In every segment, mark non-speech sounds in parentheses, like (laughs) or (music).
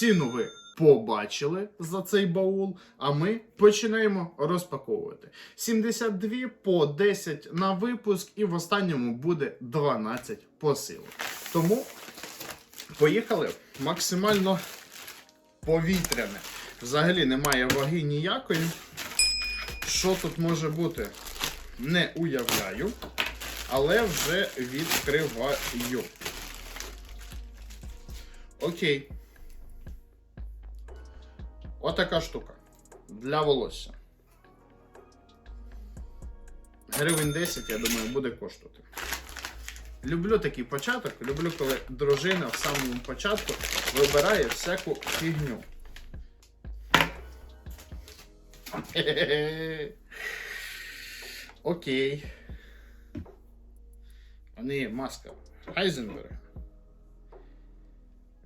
ціну ви побачили за цей баул, а ми починаємо розпаковувати. 72 по 10 на випуск, і в останньому буде 12 посилок. Тому поїхали максимально повітряне. Взагалі немає ваги ніякої. Що тут може бути? Не уявляю, але вже відкриваю. Окей. Отака штука. Для волосся. Гривень 10, я думаю, буде коштувати. Люблю такий початок. Люблю, коли дружина в самому початку вибирає всяку фігню. (laughs) Окей. А маска. Хайзенберга.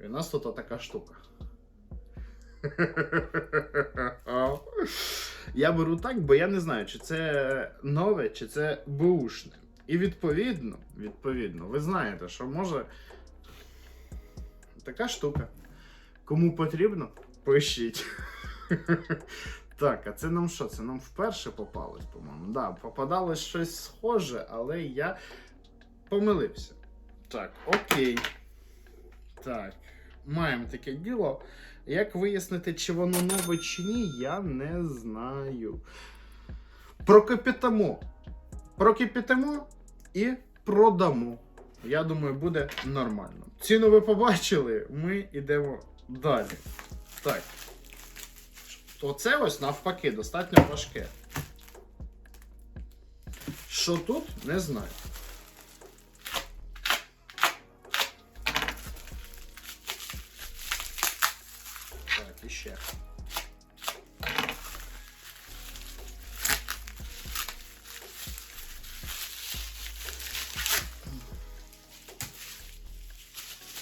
І у нас тут така штука. Я беру так, бо я не знаю, чи це нове, чи це бушне. І відповідно, відповідно, ви знаєте, що може така штука. Кому потрібно, пишіть. Так, а це нам що? Це нам вперше попалось, по-моєму. Да, попадалось щось схоже, але я помилився. Так, окей. Так, маємо таке діло. Як вияснити, чи воно нове чи ні, я не знаю. Прокипятимо. Прокипятимо і продамо. Я думаю, буде нормально. Ціну ви побачили, ми йдемо далі. Так. Оце ось навпаки достатньо важке. Що тут, не знаю. Так.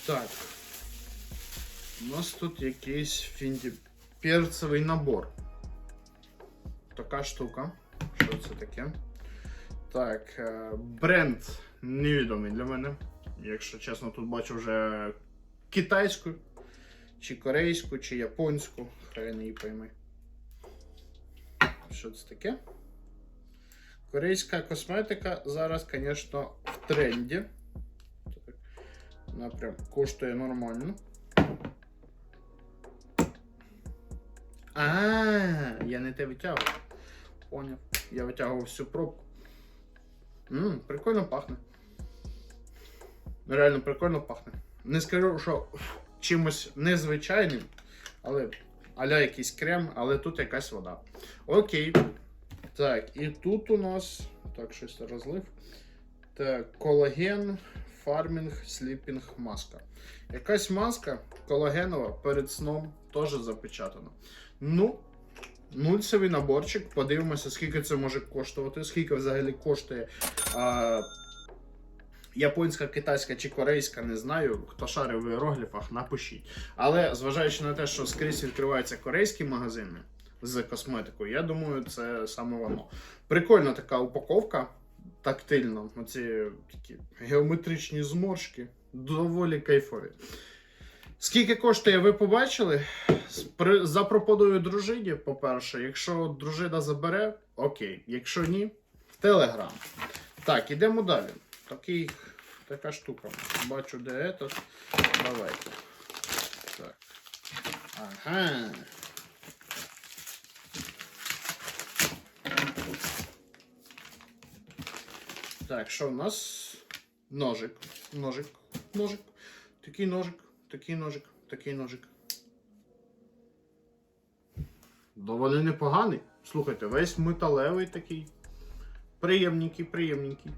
Так. У нас тут якийсь фінді... перцевий набор. Така штука. Що це таке? Так, е, бренд невідомий для мене. Якщо чесно, тут бачу вже китайську, чи корейську, чи японську. Хай не її пойми. Що це таке? Корейська косметика зараз, звісно, в тренді. Вона прям коштує нормально. А, я не те витягував. Поняв. Я витягував всю пробку. Ммм, прикольно пахне. Реально прикольно пахне. Не скажу, що чимось незвичайним, але аля якийсь крем, але тут якась вода. Окей. Так, і тут у нас. Так, щось розлив. Так, колаген, фармінг, сліпінг маска. Якась маска колагенова перед сном теж запечатана. Ну, нульцевий наборчик. Подивимося, скільки це може коштувати, скільки взагалі коштує а, японська, китайська чи корейська, не знаю. Хто шарив в іерогліфах, напишіть. Але зважаючи на те, що скрізь відкриваються корейські магазини з косметикою, я думаю, це саме воно. Прикольна така упаковка. Тактильно, оці такі геометричні зморшки, доволі кайфові. Скільки коштує, ви побачили? Запропоную дружині, по-перше, якщо дружина забере, окей. Якщо ні, Телеграм. Так, ідемо далі. Такий, така штука. Бачу, де этот. Давайте. Так. Ага. Так, що в нас? Ножик. Ножик. Ножик. Такий ножик. Такий ножик. Такий ножик. Доволі непоганий. Слухайте, весь металевий такий. Приємненький, приємненький.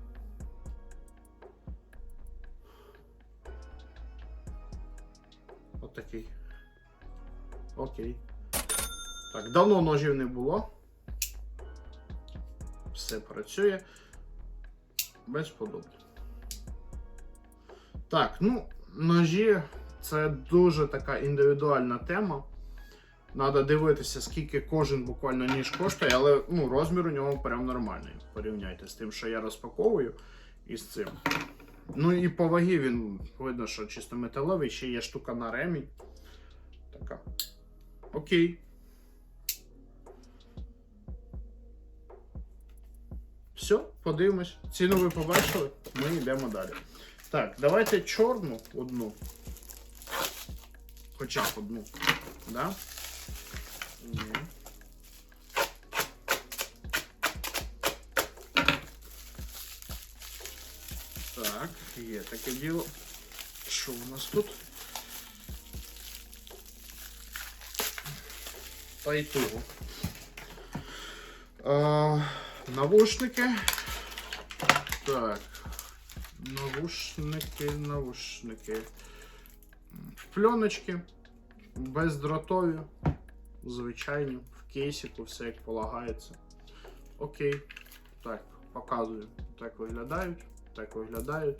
Окей. Так, давно ножів не було. Все працює. Безподобно. Так, ну, ножі це дуже така індивідуальна тема. Надо дивитися, скільки кожен буквально ніж коштує, але ну, розмір у нього прям нормальний. Порівняйте з тим, що я розпаковую, і з цим. Ну і по вагі він видно, що чисто металевий, ще є штука на ремінь. Так така. Окей. Все, подивимось. Ціну ви побачили, ми йдемо далі. Так, давайте чорну одну. Хоча б одну. Да? Так, є таке діло. Що у нас тут? Та. А, навушники. Так. Навушники, навушники. Пленочки. Бездротові. Звичайні. В кейсику все як полагається. Окей. Так, показую. Так виглядають. Так виглядають.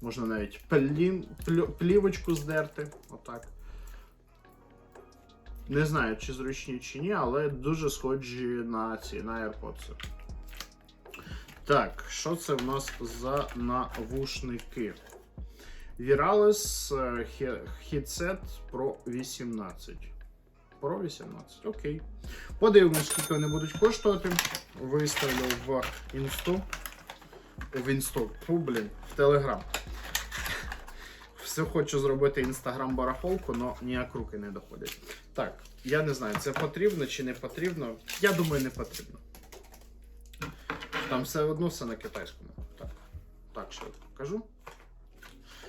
Можна навіть плівочку здерти. Отак. Не знаю, чи зручні, чи ні, але дуже схожі на ці на AirPods. Так, що це в нас за навушники? Е, He- Headset Pro 18. Pro 18, окей. Подивимось, скільки вони будуть коштувати. Виставлю в інсту. В інсту. Блін, в Телеграм. Все хочу зробити інстаграм барахолку, але ніяк руки не доходять. Так, я не знаю, це потрібно чи не потрібно. Я думаю, не потрібно. Там все одно все на китайському. Так, так ще покажу.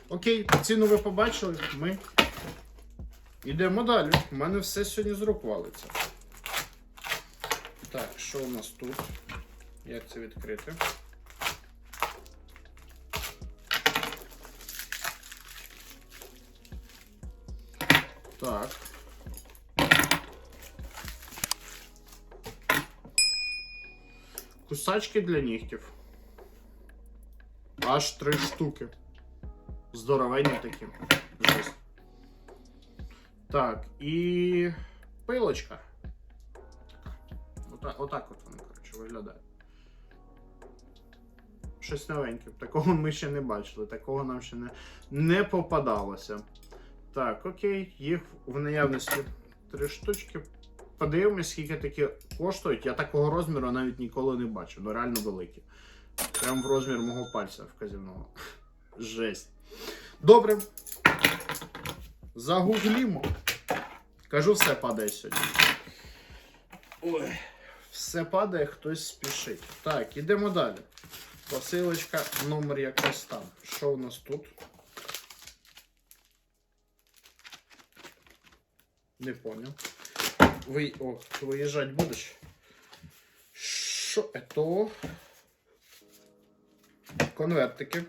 Окей, ціну ви побачили. Ми йдемо далі. У мене все сьогодні з рук валиться. Так, що у нас тут? Як це відкрити? Так. Кусачки для нігтів. Аж три штуки. Здоровенні такі. Так, і пилочка. Отак, отак от вони, коротше, виглядає. Щось новеньке. Такого ми ще не бачили, такого нам ще не, не попадалося. Так, окей, їх в наявності три штучки. Подивимось, скільки такі коштують. Я такого розміру навіть ніколи не бачив. Ну реально великі. Прям в розмір мого пальця вказівного. Жесть. Добре. Загуглімо. Кажу, все падає сьогодні. Ой. Все падає, хтось спішить. Так, ідемо далі. Посилочка, номер якось там. Що у нас тут? Не понял. Ви... О, виїжджати будеш? Що это? Конвертики.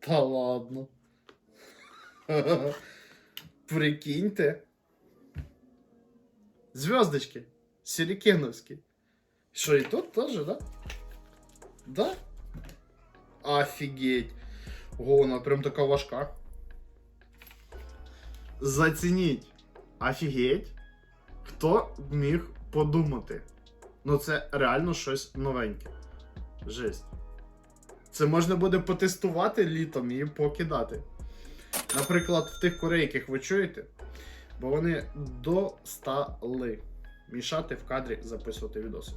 Та ладно. (laughs) Прикиньте. Звездочки. Сирикеновські. Що, і тут теж, да? Да? Офігеть. Ого, вона прям така важка. Зацініть. Офігеть. Хто міг подумати? Ну, це реально щось новеньке. Жесть. Це можна буде потестувати літом і покидати. Наприклад, в тих курей, яких ви чуєте, бо вони достали мішати в кадрі записувати відоси.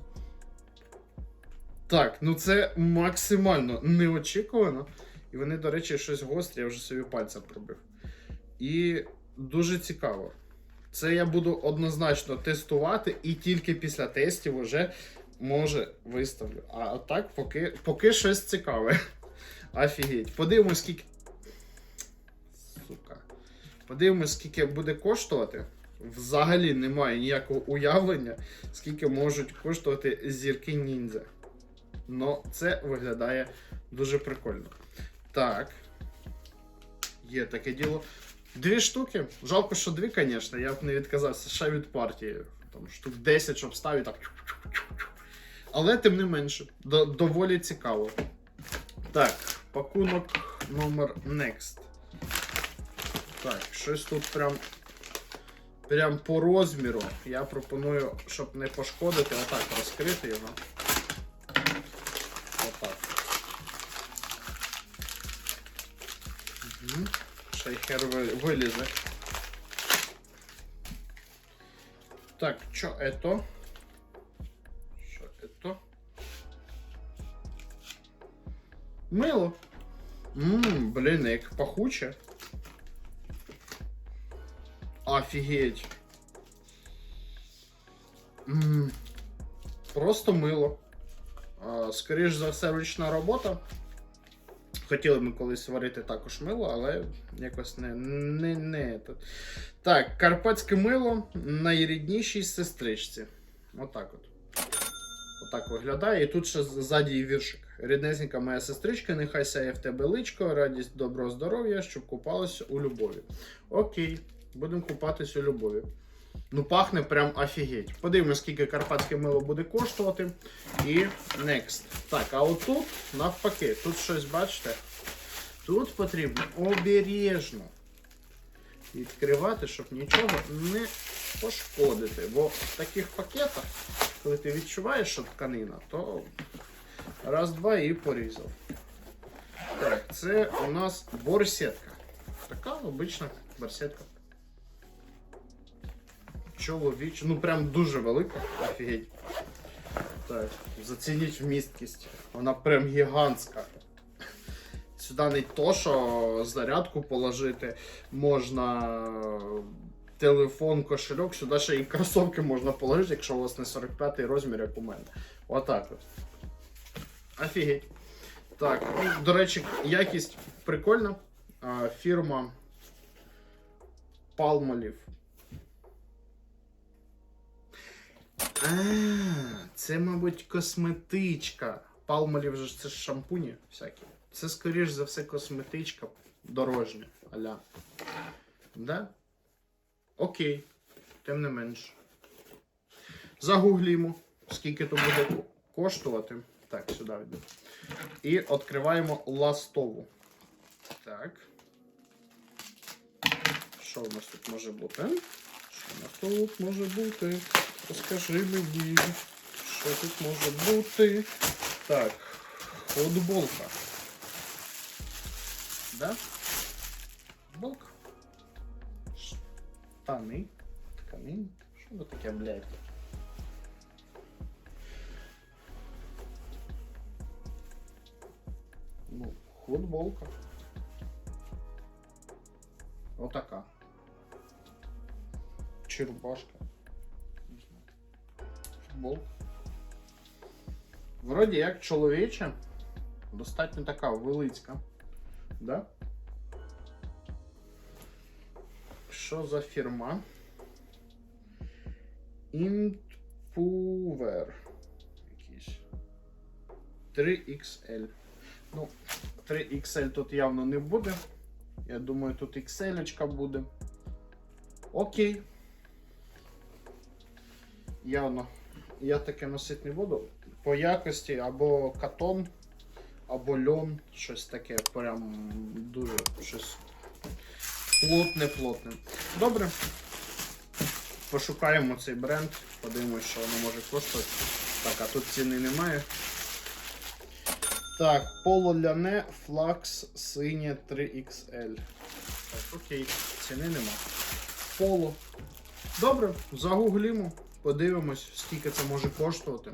Так, ну це максимально неочікувано. І вони, до речі, щось гострі, я вже собі пальця пробив. І дуже цікаво. Це я буду однозначно тестувати, і тільки після тестів вже може виставлю. А так, поки, поки щось цікаве. (laughs) Офігеть. Подивимось, скільки. Сука. Подивимось, скільки буде коштувати. Взагалі немає ніякого уявлення, скільки можуть коштувати зірки ніндзя. Но це виглядає дуже прикольно. Так. Є таке діло. Дві штуки. Жалко, що дві, звісно. Я б не відказався ще від партії. Там штук 10, щоб ставити так. Але тим не менше, до- доволі цікаво. Так, пакунок номер Next. Так, щось тут прям. Прям по розміру. Я пропоную, щоб не пошкодити, отак розкрити його. Отак. Угу. Ще Ще й хер ви- вилізе. Так, що это? Що это? Мило. Ммм, блін, як пахуче. Офігеть. Ммм. Просто мило. А, Скоріш за все, ручна робота. Хотіли ми колись варити також мило, але якось не. не, не тут. Так, карпатське мило найріднішій сестричці. Отак от. Отак виглядає. І тут ще ззаді віршик. Ріднесенька моя сестричка, нехай сяє в тебе личко, радість, доброго здоров'я, щоб купалася у любові. Окей, будемо купатись у любові. Ну, пахне прям офігеть. Подивимось, скільки карпатське мило буде коштувати. І next. Так, а отут, навпаки, тут щось бачите. Тут потрібно обережно відкривати, щоб нічого не пошкодити. Бо в таких пакетах, коли ти відчуваєш, що тканина, то раз-два і порізав. Так, це у нас борсетка. Така обична борсетка. Чоловіч, ну прям дуже велика, офігеть. Так, зацініть вмісткість. Вона прям гігантська. Сюди не то, що зарядку положити, можна телефон, кошельок, сюди ще і кросовки можна положити, якщо у вас не 45 розмір, як у мене. Отак от. Офігеть. Так, ну, до речі, якість прикольна. Фірма Palmolive. А, це, мабуть, косметичка. Palmolive же ж це ж шампуні всякі. Це, скоріш за все, косметичка дорожня. Аля. Да? Окей. Тим не менш. Загуглімо, скільки то буде коштувати. Так, сюди йду. І відкриваємо ластову. Так. Що у нас тут може бути? Що у нас тут може бути? Розкажи мені, що тут може бути. Так, футболка. Да? Футболка. Штани. Тканин. Що це таке, блядь? Ну, футболка. Не знаю. Футболка. Вроді як чоловіча. Достатньо така велицька. Да? Що за фірма? Impuver. Якийсь. 3XL. Ну, 3XL тут явно не буде. Я думаю, тут XL буде. Окей. Явно. Я таке носити не буду. По якості або катон, або льон, щось таке, прям дуже щось плотне-плотне. Добре. Пошукаємо цей бренд, подивимось, що воно може коштувати. Так, а тут ціни немає. Так, пололяне флакс синє 3XL. Так, окей, ціни нема. Поло. Добре, загуглімо, подивимось, скільки це може коштувати.